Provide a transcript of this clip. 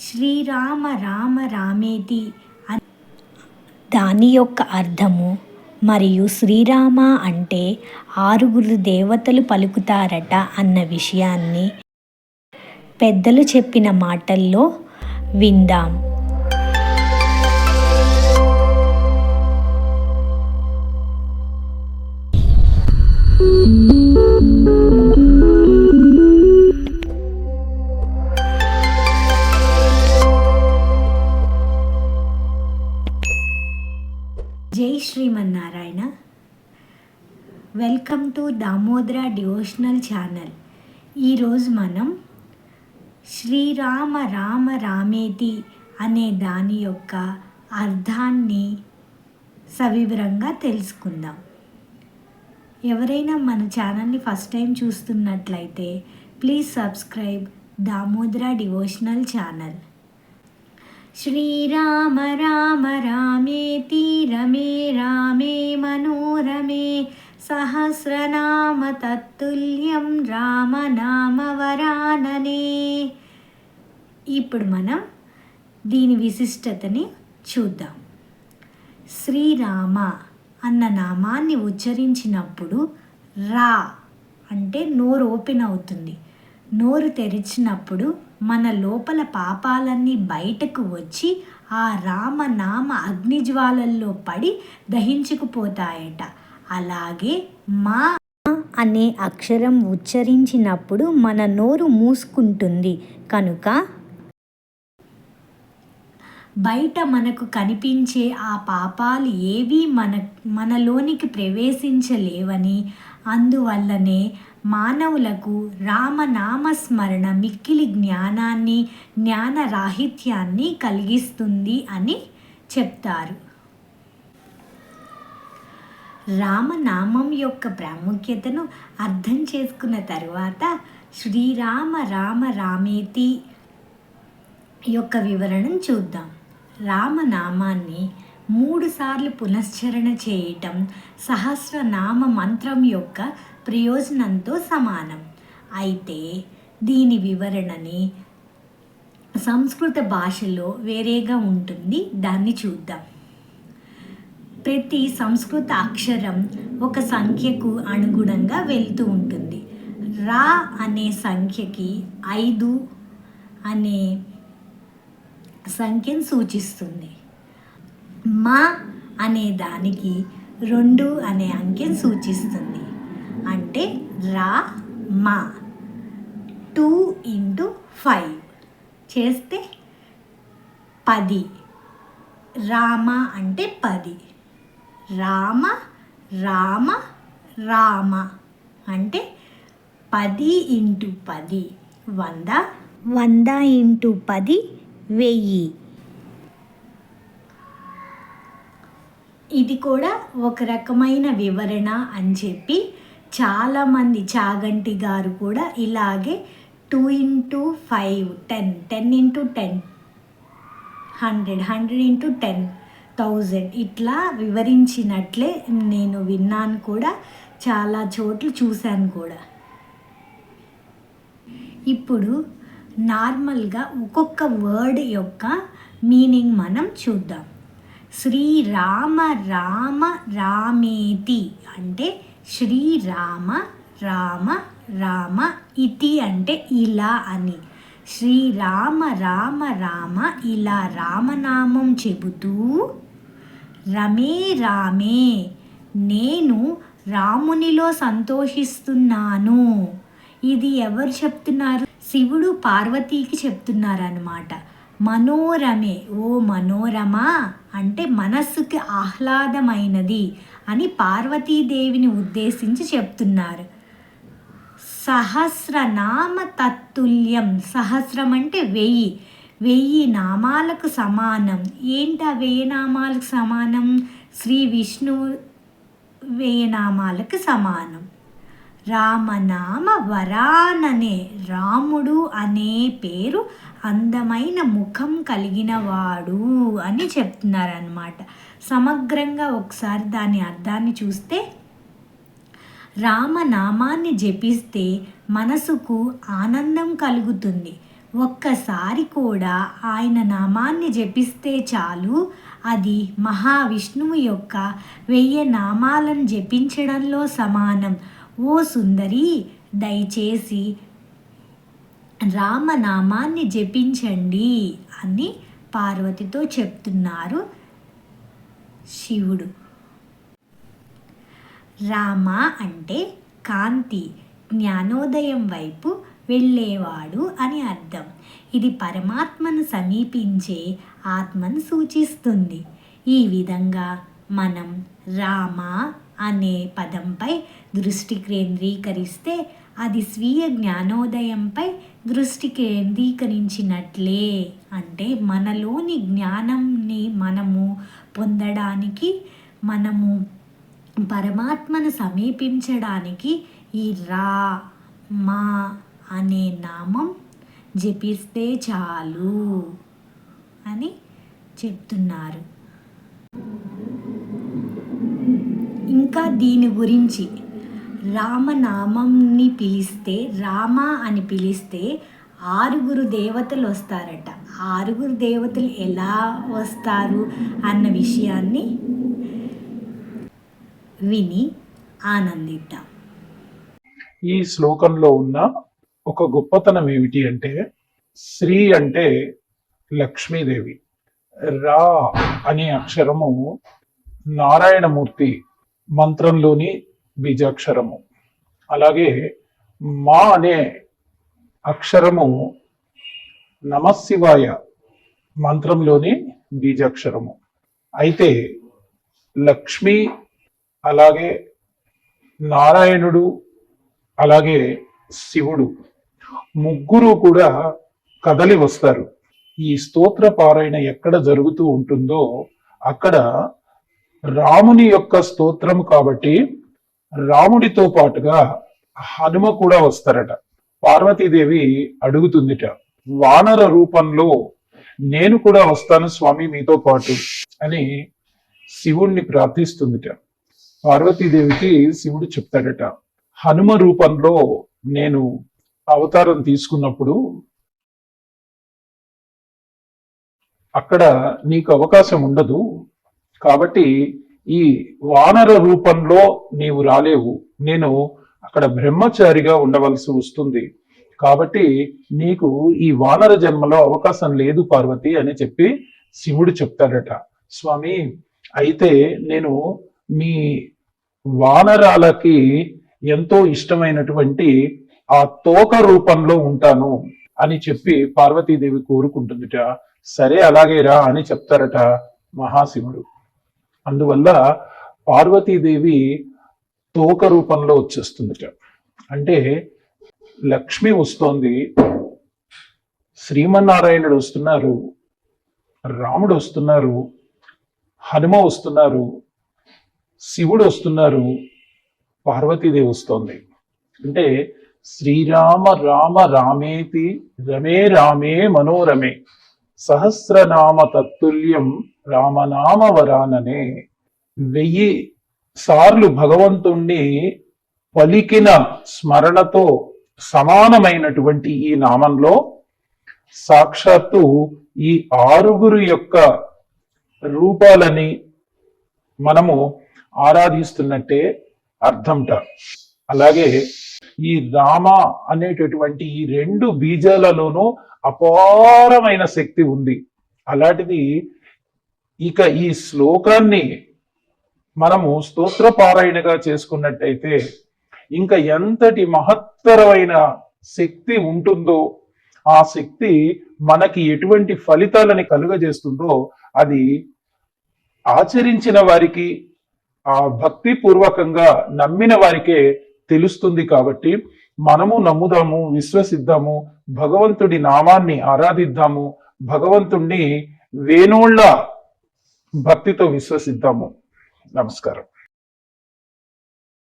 శ్రీరామ రామ రామేతి అని దాని యొక్క అర్థము మరియు శ్రీరామ అంటే ఆరుగురు దేవతలు పలుకుతారట అన్న విషయాన్ని పెద్దలు చెప్పిన మాటల్లో విందాం. జై Srimannarayana. Welcome to Damodara devotional channel. ఈరోజు మనం శ్రీరామ రామ రామేతి అనే దాని యొక్క అర్థాన్ని సవివరంగా తెలుసుకుందాం. ఎవరైనా మన ఛానల్ని ఫస్ట్ టైం చూస్తున్నట్లయితే please subscribe Damodara devotional channel. Srirama Rama రామేతి రమే రామే మనోరమే సహస్రనామ తత్తుల్యం రామనామ వరాననే. ఇప్పుడు మనం దీని విశిష్టతని చూద్దాం. శ్రీరామ అన్న నామాన్ని ఉచ్చరించినప్పుడు రా అంటే నోరు ఓపెన్ అవుతుంది. నోరు తెరిచినప్పుడు మన లోపల పాపాలన్నీ బయటకు వచ్చి ఆ రామనామ అగ్నిజ్వాలల్లో పడి దహించుకుపోతాయట. అలాగే మా అనే అక్షరం ఉచ్చరించినప్పుడు మన నోరు మూసుకుంటుంది. కనుక బయట మనకు కనిపించే ఆ పాపాలు ఏవీ మన మనలోనికి ప్రవేశించలేవని అందువల్లనే మానవులకు రామనామస్మరణ మిక్కిలి జ్ఞానాన్ని జ్ఞానరాహిత్యాన్ని కలిగిస్తుంది అని చెప్తారు. రామనామం యొక్క ప్రాముఖ్యతను అర్థం చేసుకున్న తరువాత శ్రీరామ రామ రామేతి యొక్క వివరణం చూద్దాం. రామనామాన్ని మూడుసార్లు పునశ్చరణ చేయటం సహస్రనామ మంత్రం యొక్క ప్రయోజనంతో సమానం. అయితే దీని వివరణని సంస్కృత భాషలో వేరేగా ఉంటుంది. దాన్ని చూద్దాం. ప్రతి సంస్కృత అక్షరం ఒక సంఖ్యకు అనుగుణంగా వెళ్తూ ఉంటుంది. రా అనే సంఖ్యకి ఐదు అనే సంఖ్యను సూచిస్తుంది. మా అనే దానికి రెండు అనే అంకెను సూచిస్తుంది. అంటే రా మా. Two into five. చేస్తే పది. రామ అంటే పది. రామ రామ రామ అంటే పది ఇంటూ పది. వంద? వంద ఇంటూ పది వెయ్యి. ఇది కూడా ఒక రకమైన వివరణ అని చెప్పి చాలామంది చాగంటి గారు కూడా ఇలాగే two into five ten ten into ten hundred hundred into ten thousand ఇట్లా వివరించినట్లే నేను విన్నాను కూడా చాలా చోట్ల చూశాను కూడా. ఇప్పుడు నార్మల్గా ఒక్కొక్క వర్డ్ యొక్క మీనింగ్ మనం చూద్దాం. శ్రీరామ రామ రామేతి అంటే శ్రీరామ రామ రామ ఇతి అంటే ఇలా అని. శ్రీరామ రామ రామ ఇలా రామనామం చెబుతూ రమే రామే నేను రామునిలో సంతోషిస్తున్నాను. ఇది ఎవరు చెప్తున్నారు? శివుడు పార్వతీకి చెప్తున్నారు అనమాట మనోరమే ఓ మనోరమ అంటే మనస్సుకి ఆహ్లాదమైనది. అని పార్వతీదేవిని ఉద్దేశించి చెప్తున్నారు. సహస్రనామ తత్తుల్యం. సహస్రం అంటే వెయ్యి. వెయ్యి నామాలకు సమానం. ఏంటి ఆ వెయ్యి నామాలకు సమానం? శ్రీ విష్ణు వెయ్యి నామాలకు సమానం. రామనామ వరాననే రాముడు అనే పేరు అందమైన ముఖం కలిగిన వాడు అని చెప్తున్నారనమాట సమగ్రంగా ఒకసారి దాని అర్థాన్ని చూస్తే రామనామాన్ని జపిస్తే మనసుకు ఆనందం కలుగుతుంది. ఒక్కసారి కూడా ఆయన నామాన్ని జపిస్తే చాలు. అది మహావిష్ణువు యొక్క వెయ్యి నామాలను జపించడంలో సమానం. ఓ సుందరి దయచేసి రామనామాన్ని జపించండి అని పార్వతితో చెప్తున్నారు శివుడు. రామ అంటే కాంతి జ్ఞానోదయం వైపు వెళ్ళేవాడు అని అర్థం. ఇది పరమాత్మను సమీపించే ఆత్మను సూచిస్తుంది. ఈ విధంగా మనం రామ అనే పదంపై దృష్టి కేంద్రీకరిస్తే అది స్వీయ జ్ఞానోదయంపై దృష్టి కేంద్రీకరించినట్లే. అంటే మనలోని జ్ఞానంని మనము పొందడానికి మనము పరమాత్మను సమీపించడానికి ఈ రా మా అనే నామం జపిస్తే చాలు అని చెప్తున్నారు. ఇంకా దీని గురించి రామనామంని పిలిస్తే రామ అని పిలిస్తే ఆరుగురు దేవతలు వస్తారట. ఆరుగురు దేవతలు ఎలా వస్తారు అన్న విషయాన్ని విని ఆనందిద్దాం. ఈ శ్లోకంలో ఉన్న ఒక గొప్పతనం ఏమిటి అంటే శ్రీ అంటే లక్ష్మీదేవి. రా అనే అక్షరము నారాయణమూర్తి మంత్రంలోని బీజాక్షరము. అలాగే మా అనే అక్షరము నమశివాయ మంత్రంలోని బీజాక్షరము. అయితే లక్ష్మి అలాగే నారాయణుడు అలాగే శివుడు ముగ్గురు కూడా కదలి వస్తారు. ఈ స్తోత్ర పారాయణ ఎక్కడ జరుగుతూ ఉంటుందో అక్కడ రాముని యొక్క స్తోత్రం కాబట్టి రాముడితో పాటుగా హనుమ కూడా వస్తారట. పార్వతీదేవి అడుగుతుందిట వానర రూపంలో నేను కూడా వస్తాను స్వామి మీతో పాటు అని శివుణ్ణి ప్రార్థిస్తుందిట. పార్వతీదేవికి శివుడు చెప్తాడట హనుమ రూపంలో నేను అవతారం తీసుకున్నప్పుడు అక్కడ నీకు అవకాశం ఉండదు కాబట్టి ఈ వానర రూపంలో నీవు రాలేవు. నేను అక్కడ బ్రహ్మచారిగా ఉండవలసి వస్తుంది. కాబట్టి నీకు ఈ వానర జన్మలో అవకాశం లేదు పార్వతి అని చెప్పి శివుడు చెప్తాడట. స్వామి అయితే నేను మీ వానరాలకి ఎంతో ఇష్టమైనటువంటి ఆ తోక రూపంలో ఉంటాను అని చెప్పి పార్వతీదేవి కోరుకుంటుందిట. సరే అలాగే రా అని చెప్తారట మహాశివుడు. అందువల్ల పార్వతీదేవి తోక రూపంలో వచ్చేస్తుందిట. అంటే లక్ష్మి వస్తోంది శ్రీమన్నారాయణుడు వస్తున్నారు రాముడు వస్తున్నారు హనుమ వస్తున్నారు శివుడు వస్తున్నారు పార్వతీదేవి వస్తోంది. అంటే శ్రీరామ రామ రామేతి రమే రామే మనోరమే సహస్రనామ తత్తుల్యం రామనామ వరాననే వెయ్యి సార్లు భగవంతుణ్ణి పలికిన స్మరణతో సమానమైనటువంటి ఈ నామంలో సాక్షాత్తు ఈ ఆరుగురు యొక్క రూపాలని మనము ఆరాధిస్తున్నట్టే అర్థంట. అలాగే ఈ రామ అనేటటువంటి ఈ రెండు బీజాలలోనూ అపారమైన శక్తి ఉంది. అలాంటిది ఇక ఈ శ్లోకాన్ని మనము స్తోత్ర పారాయణగా చేసుకున్నట్టయితే ఇంకా ఎంతటి మహత్తరమైన శక్తి ఉంటుందో ఆ శక్తి మనకి ఎటువంటి ఫలితాలని కలుగజేస్తుందో అది ఆచరించిన వారికి ఆ భక్తి పూర్వకంగా నమ్మిన వారికే తెలుస్తుంది కాబట్టి మనము నమ్ముదాము విశ్వసిద్దాము భగవంతుడి నామాన్ని ఆరాధిద్దాము భగవంతుణ్ణి వేణోళ్ళ భక్తితో విశ్వసిద్దాము. నమస్కారం.